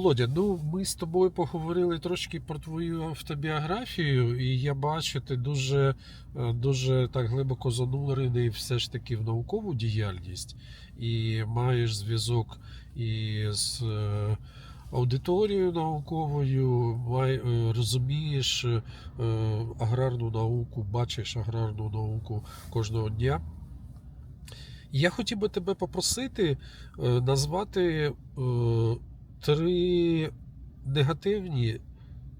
Володя, ну ми з тобою поговорили трошки про твою автобіографію, і я бачу, ти дуже, е, дуже так глибоко занурений все ж таки в наукову діяльність і маєш зв'язок і з е, аудиторією науковою, е, розумієш аграрну науку, бачиш аграрну науку кожного дня. Я хотів би тебе попросити назвати три негативні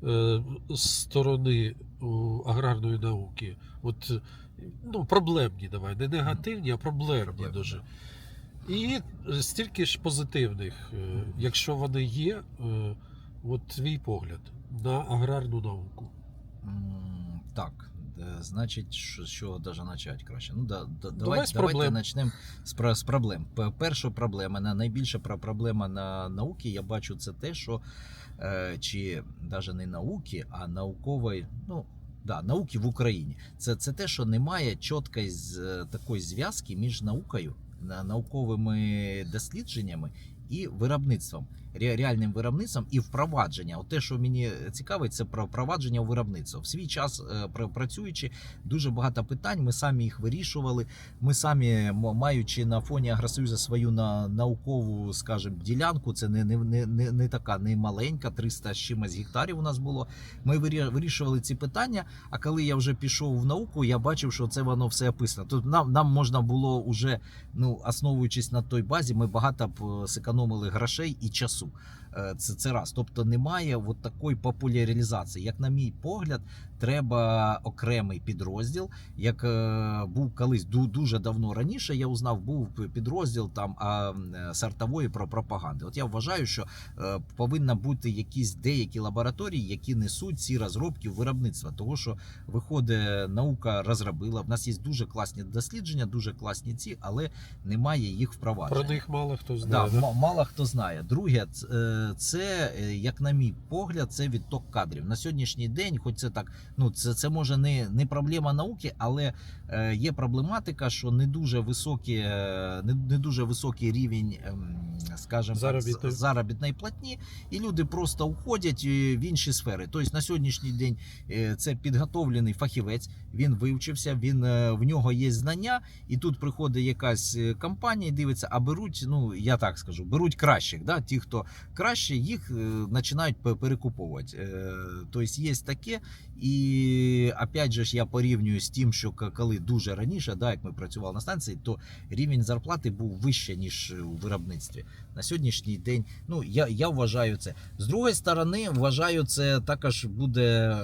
е, сторони аграрної науки. От, ну, проблемні давай, не негативні, а проблемні Проблемні, дуже. І стільки ж позитивних, е, якщо вони є, е, от твій погляд на аграрну науку. Так, значить, що, з чого даже почати краще? Ну, да, да, Давай з давайте почнемо з, з проблем. Перша проблема, на- найбільша про- проблема на науки, я бачу, це те, що е, чи навіть не науки, а наукової, ну. Да, науки в Україні. Це, це те, що немає чіткої е, такої зв'язки між наукою, науковими дослідженнями і виробництвом, реальним виробництвом і впровадження. От те, що мені цікавить, це про впровадження у виробництво. В свій час е, працюючи, дуже багато питань. Ми самі їх вирішували. Ми самі, маючи на фоні Агросоюзу свою на, наукову, скажімо, ділянку, це не, не, не, не, така не маленька, 300 з чимось гектарів у нас було. Ми вирі- вирішували ці питання. А коли я вже пішов в науку, я бачив, що це воно все описано. Тут нам, нам можна було вже, ну, основуючись на той базі, ми багато б е, зекономили грошей і часу. Е, Це, це раз. Тобто немає от такої популяризації. Як на мій погляд, треба окремий підрозділ. Як е, був колись ду- дуже давно раніше, я узнав, був підрозділ там е, сортової про пропаганди. От я вважаю, що е, повинна бути якісь деякі лабораторії, які несуть ці розробки в виробництво. Того, що виходить, наука розробила. В нас є дуже класні дослідження, дуже класні ці, але немає їх впровадження. Про них мало хто Да, знає. да? м- мало хто знає. Друге, е, це, е, як на мій погляд, це відток кадрів. На сьогоднішній день, хоч це так, ну це, це може не, не проблема науки, але е, є проблематика, що не дуже високі, е, не, не дуже високий рівень, ем, скажімо так, Заробітної. платні, і люди просто уходять в інші сфери. Тобто на сьогоднішній день це підготовлений фахівець, він вивчився, він в нього є знання, і тут приходить якась компанія, і дивиться, а беруть, ну я так скажу, беруть кращих. Да? Ті, хто краще, їх е, починають перекуповувати. Е, Тобто є таке. І опять же ж я порівнюю з тим, що коли дуже раніше, да, як ми працювали на станції, то рівень зарплати був вище, ніж у виробництві. На сьогоднішній день, ну я, я вважаю це. З другої сторони, вважаю, це також буде.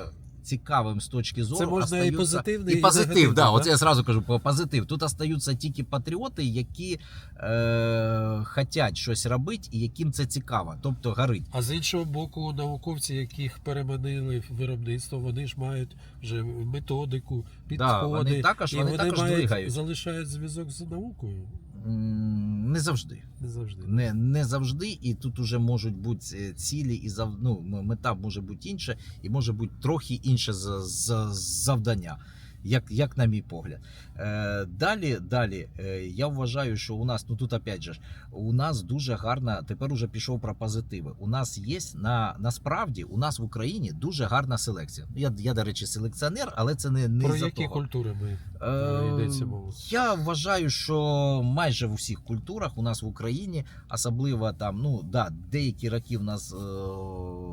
Цікавим з точки зору Це можна і позитивний, і і позитив. негативний, да, да? Оце я зразу кажу по- позитив. Тут остаються тільки патріоти, які е, хочуть щось робити і яким це цікаво, тобто горить. А з іншого боку, науковці, яких переманили в виробництво, вони ж мають вже методику, підходи. Да, вони також, і вони вони також мають, залишають зв'язок з наукою. Не завжди. Не завжди. Не, не завжди, і тут уже можуть бути е, цілі, і зав... ну, мета може бути інша, і може бути трохи інше завдання. Як, як на мій погляд. Е, далі, далі, е, я вважаю, що у нас, ну тут опять же, у нас дуже гарна, тепер уже пішов про позитиви. У нас є на, насправді, у нас в Україні дуже гарна селекція. Я, я до речі, селекціонер, але це не, не Про які того. культури ми? Е, йдеться мова? Я вважаю, що майже в усіх культурах у нас в Україні, особливо там, ну да, деякі роки в нас е,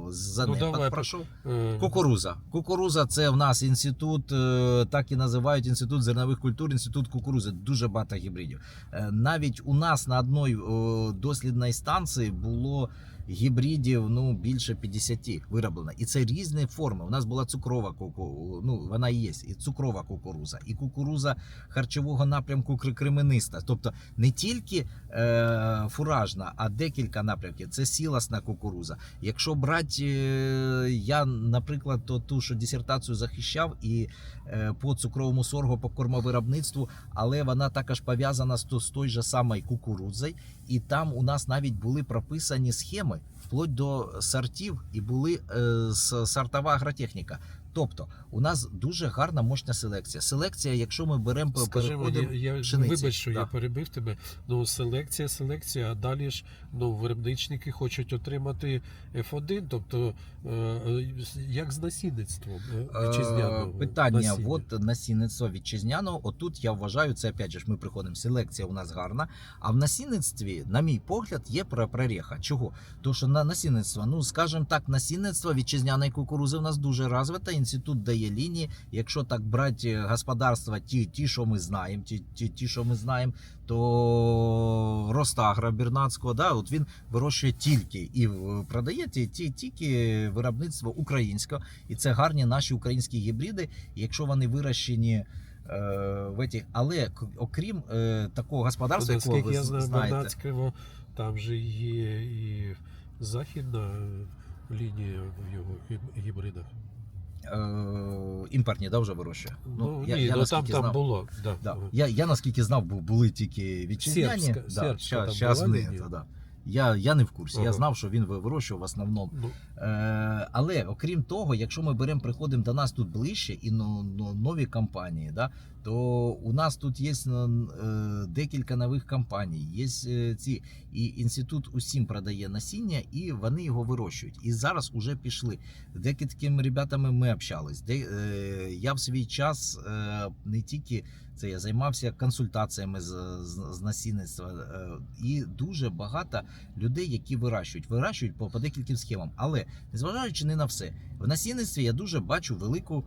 занепад Ну, давай, пройшов. Е, Кукуруза. Кукуруза це в нас інститут, е, так і називають інститут зернових культур, інститут кукурузи. Дуже багато гібридів. Е, Навіть у нас на одній е, дослідній станції було. Гібридів ну більше 50 вироблено, і це різні форми. У нас була цукрова куку, ну вона є, і цукрова кукуруза, і кукуруза харчового напрямку кр- кремениста. Тобто не тільки е, фуражна, а декілька напрямків. Це сіласна кукуруза. Якщо брати, е, я, наприклад, то ту, що дисертацію захищав і е, по цукровому соргу, по кормовиробництву, але вона також пов'язана з, з той же самою кукурудзою, і там у нас навіть були прописані схеми вплоть до сортів, і були е, сортова агротехніка. Тобто, у нас дуже гарна мощна селекція. Селекція, якщо ми беремо Скажи мені, я пшениці, вибач, що да. я перебив тебе. Ну, селекція, селекція, а далі ж ну, виробничники хочуть отримати F1, тобто е, е, як з насінництвом е, вітчизняного Е, Питання, насіння. от насінництво вітчизняного. Отут я вважаю, це опять же ж ми приходимо. Селекція у нас гарна. А в насінництві, на мій погляд, є про- прореха. Чого? Тому що на насінництво, ну скажімо так, насінництво вітчизняної кукурузи у нас дуже розвите. Інститут дає лінії. Якщо так брати господарства, ті, ті, що ми знаємо, ті, ті, ті, що ми знаємо, то Ростагра Бірнацького, да, от він вирощує тільки і продає ті, ті, тільки виробництво українське. І це гарні наші українські гібриди. Якщо вони вирощені е, в еті, але окрім е, такого господарства, якого ви я знаю, знаєте, там же є і західна е, лінія в його гіб- гібридах. Імпортні да, вже вирощує. Ну, ні, ну, там, знав, там було. Да. Да. Я, я наскільки знав, були тільки вітчизняні. Сербська- да, сербська щас була не, та, да. Я, я не в курсі. Я знав, що він ви- вирощував в основному. Ну, Е, але окрім того, якщо ми беремо, приходимо до нас тут ближче і но, но- нові компанії, да, то у нас тут є е, декілька нових компаній. Є е, ці і інститут усім продає насіння, і вони його вирощують. І зараз уже пішли. Декількими ребятами ми общались. Де, е, я в свій час е, не тільки це я займався консультаціями з, з, з насінництва, е, і дуже багато людей, які вирощують, вирощують по, по декільким схемам. Але незважаючи не на все, в насінництві я дуже бачу велику,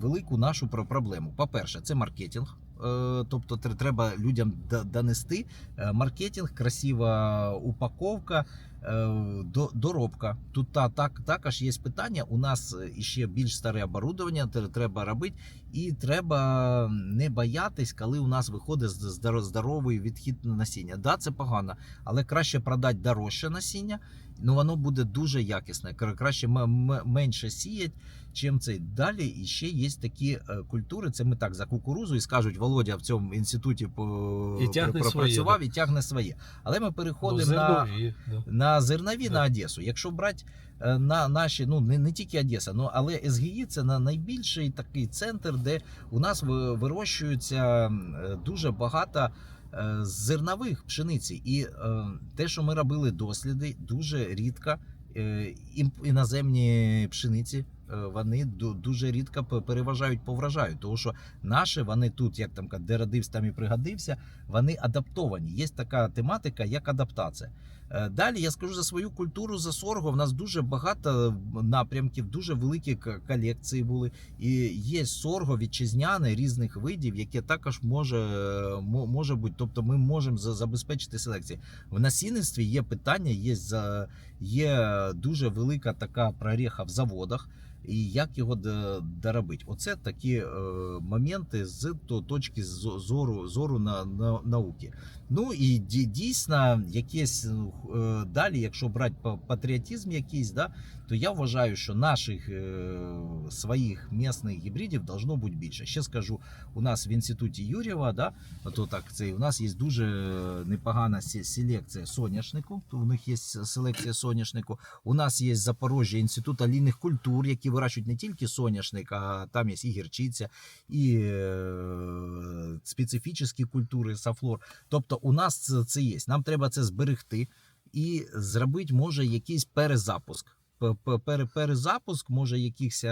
велику нашу про- проблему. По-перше, це маркетинг. Е, Тобто треба людям донести е, маркетинг, красива упаковка, е, до- доробка. Тут та, так, також є питання. У нас е, ще більш старе оборудовання тр- треба робити, і треба не боятись, коли у нас виходить здоровий відхід на насіння. Да, це погано, але краще продати дорожче насіння, ну воно буде дуже якісне. Краще менше сіять, чим цей. Далі і ще є такі е, культури. Це ми так за кукурузу і скажуть, Володя в цьому інституті І тягне про- своє, пропрацював і тягне своє. Але ми ну, переходимо на зернові, да. на зернові Да. на Одесу. Якщо брати е, на наші, ну не, не тільки Одеса, ну але СГІ це на найбільший такий центр, де у нас вирощується е, дуже багато е, зернових пшениці. І е, те, що ми робили досліди, дуже рідко е, іноземні пшениці. Е, Вони ду- дуже рідко пе- переважають по врожаю, тому що наші вони тут, як там де родився, там і пригодився, вони адаптовані. Є така тематика, як адаптація. Е, Далі я скажу за свою культуру за сорго. В нас дуже багато напрямків, дуже великі колекції були. І є сорго вітчизняне різних видів, яке також може, може бути. Тобто ми можемо за- забезпечити селекцію. В насінництві є питання, є, є дуже велика така прореха в заводах. І як його до- доробити? Оце такі е, моменти з то- точки зо- зору, зору на, на науки. Ну і дійсно, якесь ну, е, далі, якщо брати патріотизм якийсь, да, то я вважаю, що наших е, своїх місних гібридів должно бути більше. Ще скажу, у нас в інституті Юрєва, да, то так це у нас є дуже непогана селекція соняшнику. То у них є селекція соняшнику. У нас є Запорожжя інститут олійних культур, які вирощують не тільки соняшник, а там є і гірчиця, і е, специфічні культури, сафлор. Тобто у нас це, це є. Нам треба це зберегти і зробити, може, якийсь перезапуск. Перезапуск, може, якихось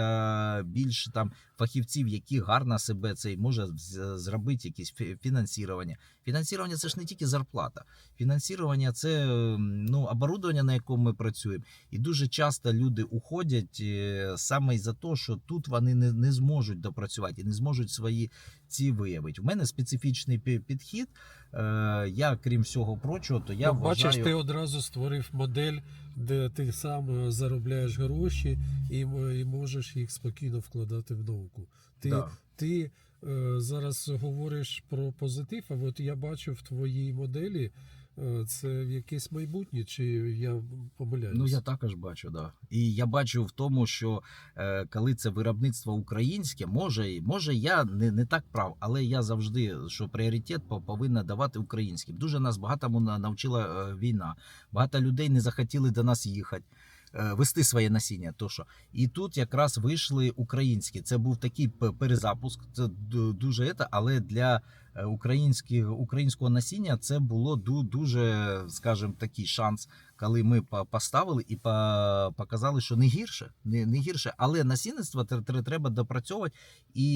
більш там фахівців, які гарно себе цей може зробити якесь фі- фінансування. Фінансування це ж не тільки зарплата. Фінансування це ну, оборудовання, на якому ми працюємо. І дуже часто люди уходять е, саме із-за того, що тут вони не, не зможуть допрацювати і не зможуть свої ці виявити. У мене специфічний підхід. Е, Я, крім всього прочого, то я ну, вважаю... Бачиш, ти одразу створив модель, де ти сам е, заробляєш гроші і, і можеш їх спокійно вкладати в науку. Ти, Да. ти е, зараз говориш про позитив, а от я бачу в твоїй моделі е, це якесь майбутнє, чи я помиляюсь? Ну я також бачу, да. І я бачу в тому, що е, коли це виробництво українське, може, може я не, не так прав, але я завжди що пріоритет по- повинна давати українським. Дуже нас багатому навчила е, війна. Багато людей не захотіли до нас їхати. Е, вести своє насіння. То що. І тут якраз вийшли українські. Це був такий перезапуск, це дуже ета, але для е, українських, українського насіння це було ду- дуже, скажімо, такий шанс, коли ми по- поставили і по- показали, що не гірше, не, не гірше, але насінництво тр- тр- треба допрацьовувати. І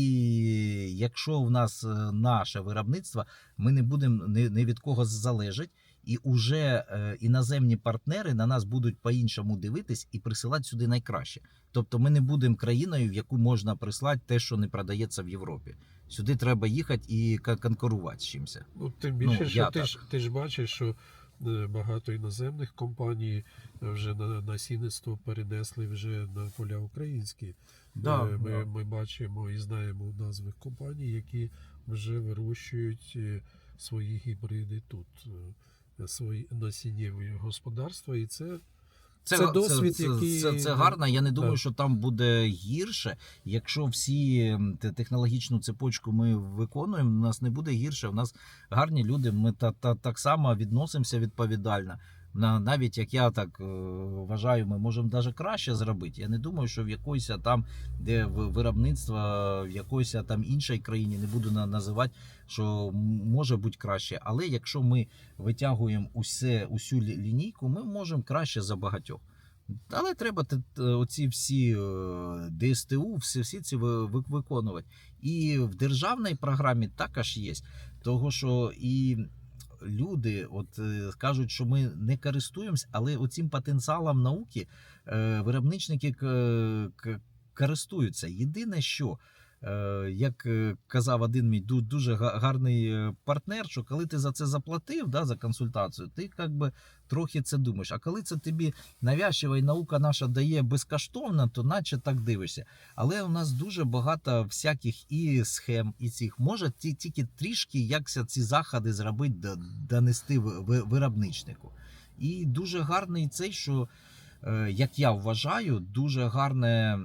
якщо в нас е, наше виробництво, ми не будемо ні від кого залежать. І уже е, іноземні партнери на нас будуть по-іншому дивитись і присилати сюди найкраще. Тобто ми не будемо країною, в яку можна прислати те, що не продається в Європі. Сюди треба їхати і конкурувати з чимось. Ну, тим більше, Ну, що ти так. ж, ти ж бачиш, що е, багато іноземних компаній е, вже на насінництво перенесли вже на поля українські. Да, ми, да. ми бачимо і знаємо назви компаній, які вже вирощують свої гібриди тут, свої насіннєві господарства, і це Це досвід, це, який- це, це гарно. Я не думаю, так. що там буде гірше. Якщо всі технологічну цепочку ми виконуємо, у нас не буде гірше. У нас гарні люди. Ми та, та, так само відносимося відповідально. На навіть як я так е, вважаю, ми можемо навіть краще зробити. Я не думаю, що в якоїсь там, де виробництво в якоїсь там іншій країні не буду називати, що може бути краще. Але якщо ми витягуємо усе, усю лінійку, ми можемо краще за багатьох. Але треба оці всі е, ДСТУ, всі, всі ці ви- ви- виконувати. І в державній програмі також є. Того, що і люди от, е, кажуть, що ми не користуємось, але оцим потенціалом науки е, виробничники к- користуються. Єдине, що. Е, Як е, казав один мій дуже гарний е, партнер, що коли ти за це заплатив, да, за консультацію, ти як би трохи це думаєш. А коли це тобі навязчива і наука наша дає безкоштовно, то наче так дивишся. Але у нас дуже багато всяких і схем, і цих може ті- тільки трішки якся ці заходи зробити, донести ви- ви- виробничнику. І дуже гарний цей, що як я вважаю, дуже гарний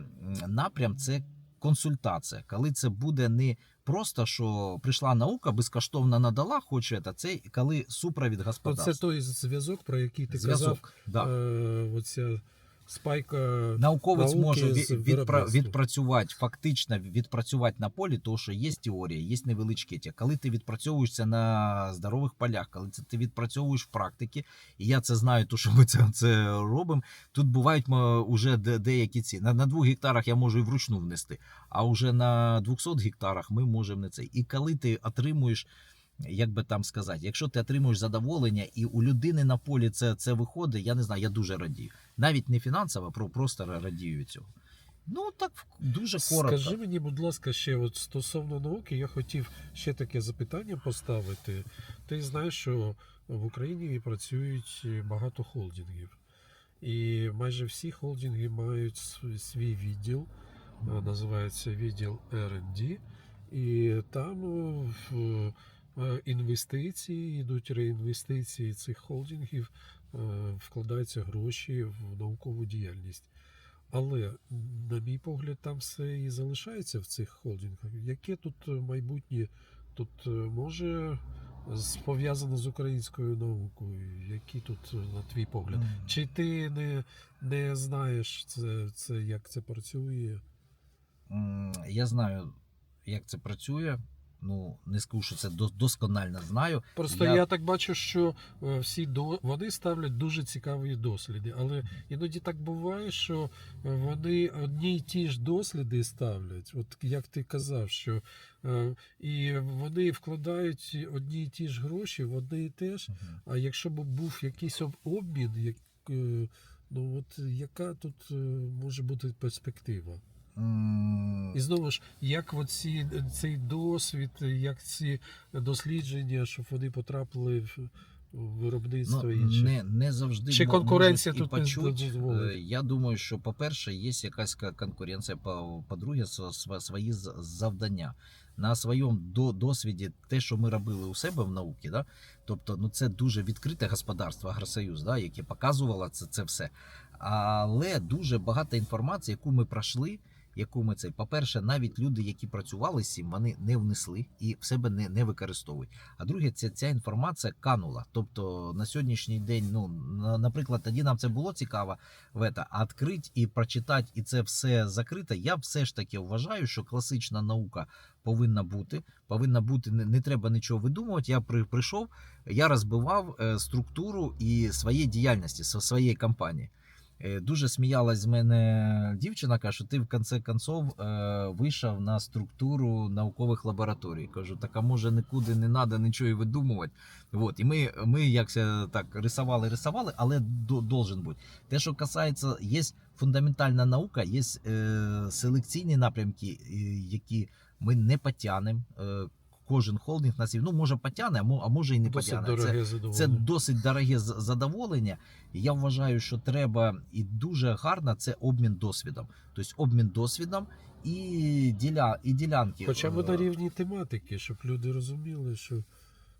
напрям це консультація. Коли це буде не просто, що прийшла наука, безкоштовно надала, хоче та це коли супровід господарства. це той зв'язок, про який ти Зв'язок, казав. да. Е, оця спайка. Науковець науки може відпра, відпрацювати, фактично відпрацювати на полі, тому що є теорія, є невеличкі ті. Коли ти відпрацьовуєш це на здорових полях, коли це ти відпрацьовуєш в практиці, і я це знаю, то що ми це, це робимо. Тут бувають де, деякі ці. На, на двох гектарах я можу і вручну внести, а вже на 200 гектарах ми можемо не це. І коли ти отримуєш. Як би там сказати, якщо ти отримуєш задоволення і у людини на полі це, це виходить, я не знаю, я дуже радію. Навіть не фінансово, про просто радію від цього. Ну так дуже коротко. Скажи мені, будь ласка, ще от стосовно науки, я хотів ще таке запитання поставити. Ти знаєш, що в Україні працюють багато холдингів, і майже всі холдинги мають свій відділ, називається відділ R&D, і там інвестиції йдуть реінвестиції цих холдингів, е, вкладаються гроші в наукову діяльність. Але, на мій погляд, там все і залишається в цих холдингах. Яке тут е, майбутнє тут е, може пов'язане з українською наукою? Які тут, е, на твій погляд? М. Чи ти не, не знаєш це, це, як це працює? Я знаю, як це працює. Ну, не скажу, що це досконально знаю. Просто я, Я- так бачу, що е, всі до вони ставлять дуже цікаві досліди, але іноді так буває, що е, вони одні й ті ж досліди ставлять, от як ти казав, що е, і вони вкладають одні й ті ж гроші в одне і те ж. А якщо б був якийсь обмін, як, ну от яка тут може бути перспектива? І знову ж, як оці, цей досвід, як ці дослідження, щоб вони потрапили в виробництво Ну, інше. не, не завжди Чи конкуренція тут не дозволить? Е, Я думаю, що, по-перше, є якась конкуренція, по- по-друге, св- свої завдання. На своєму до- досвіді, те, що ми робили у себе в науці, да? тобто ну, це дуже відкрите господарство, Агросоюз, да? яке показувало це, це все. Але дуже багато інформації, яку ми пройшли, яку ми цей. По-перше, навіть люди, які працювали з цим, вони не внесли і в себе не, не використовують. А друге, це ця інформація канула. Тобто на сьогоднішній день, ну на- наприклад, тоді нам це було цікаво в это, а відкрити і прочитати, і це все закрите. Я все ж таки вважаю, що класична наука повинна бути. Повинна бути, не, не треба нічого видумувати. Я при, прийшов, я розбивав е, структуру і своєї діяльності, своєї компанії. Е, Дуже сміялась з мене дівчина, каже, ти в кінці концов е, вийшов на структуру наукових лабораторій. Кажу, так а може нікуди не треба нічого і видумувати. От, і ми, ми як це так рисували, рисували, але до, должен бути. Те, що касається, є фундаментальна наука, є е, селекційні напрямки, які ми не потягнемо. Кожен холдинг нас ну може потягне, а може і не Досить потягне. Це, дороге це задоволення. досить дороге задоволення. І я вважаю, що треба і дуже гарно це обмін досвідом. Тобто обмін досвідом і діля, і ділянки. Хоча б Е, на рівні тематики, щоб люди розуміли, що,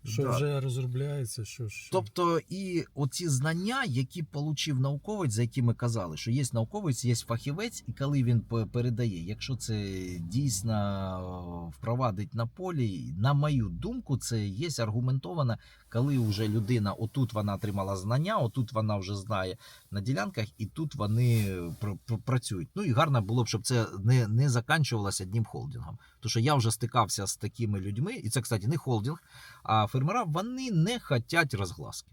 що Да. вже розробляється, що, що... Тобто, і оці знання, які получив науковець, за які ми казали, що є науковець, є фахівець, і коли він передає, якщо це дійсно е, впровадить на полі, на мою думку, це є аргументовано, коли вже людина отут вона отримала знання, отут вона вже знає на ділянках, і тут вони пр- працюють. Ну і гарно було б, щоб це не, не заканчувалося одним холдингом. Тому що я вже стикався з такими людьми, і це, кстати, не холдинг, а фермера вони не хочуть розгласки.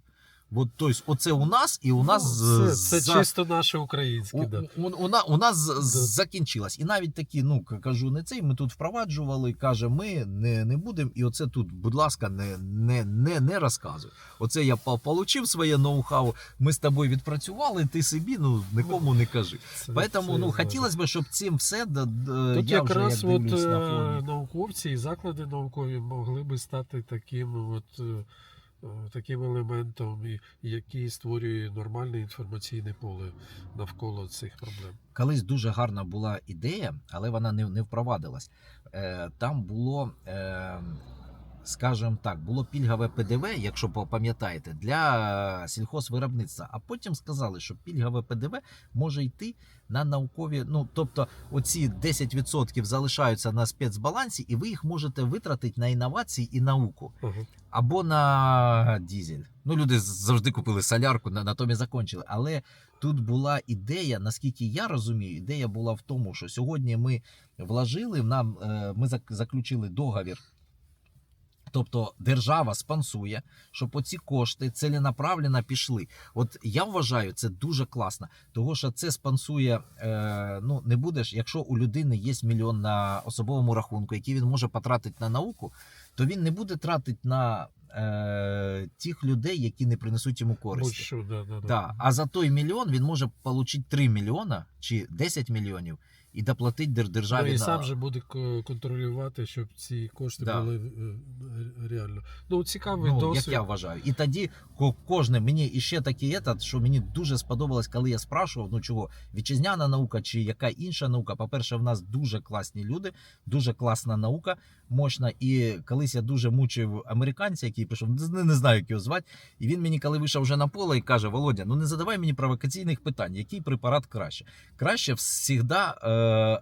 От, тобто, оце у нас, і у нас Ну, це, це за- чисто наше українське, у, да. у, у, у нас Да. закінчилось. І навіть такі, ну кажу, не цей. Ми тут впроваджували, каже, ми не, не будемо. І оце тут, будь ласка, не, не, не, не розказуй. Оце я по- получив своє ноу-хау. Ми з тобою відпрацювали. Ти собі ну нікому не кажи. Це- Поэтому це ну хотілося б, щоб цим все д- д- Тут я вже якраз як от, на е, фоні. науковці і заклади наукові могли би стати таким от, е, таким елементом, який створює нормальне інформаційне поле навколо цих проблем. колись дуже гарна була ідея, але вона не, не впровадилась. Е, там було, е, скажімо так, було пільгове ПДВ, якщо пам'ятаєте, для сільхозвиробництва. А потім сказали, що пільгове ПДВ може йти на наукові. Ну тобто, оці 10% залишаються на спецбалансі, і ви їх можете витратити на інновації і науку Ага. Або на дізель. Ну, люди завжди купили солярку, на, на тому і закончили. Але тут була ідея, наскільки я розумію, ідея була в тому, що сьогодні ми вложили, нам, е, ми заключили договір. Тобто держава спонсує, щоб оці кошти ціленаправленно пішли. От я вважаю, це дуже класно, тому що це спонсує. Е, ну не будеш, якщо у людини є мільйон на особовому рахунку, який він може потратити на науку, то він не буде тратити на е, тих людей, які не принесуть йому користі. Будь-що, да, да, да. Да. А за той мільйон він може отримати 3 мільйона чи 10 мільйонів і доплатити дер- Ну, державі. і на... сам же буде контролювати, щоб ці кошти Да. були е, реально. Ну, цікавий Ну, досвід. як я вважаю. І тоді ко- кожне мені іще такий етат, що мені дуже сподобалось, коли я спрашував, ну чого вітчизняна наука чи яка інша наука. По-перше, в нас дуже класні люди, дуже класна наука, мощна. І колись я дуже мучив американця, який прийшов, не, знаю, як його звати. І він мені, коли вийшов вже на поле, і каже: Володя, ну не задавай мені провокаційних питань, який препарат краще. Краще завжди е,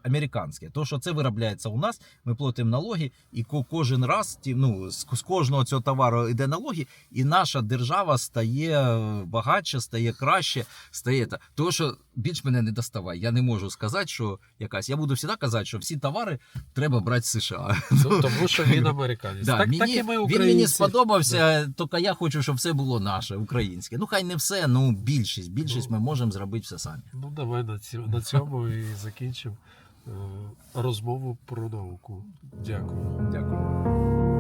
американське. То, що це виробляється у нас, ми платимо налоги, і ко- кожен раз ну, з, кожного цього товару йде налоги, і наша держава стає багатше, стає краще, стає та. Тому що більш мене не доставай. Я не можу сказати, що якась. Я буду завжди казати, що всі товари треба брати з США. Ну, тому що він американець. Да, так, мені, так і ми він мені сподобався, тільки я хочу, щоб все було наше, українське. Ну, хай не все, ну більшість. Більшість ми можемо зробити все самі. Ну, давай на цьому, на цьому і закінчимо е, розмову про науку. Дякую. Дякую.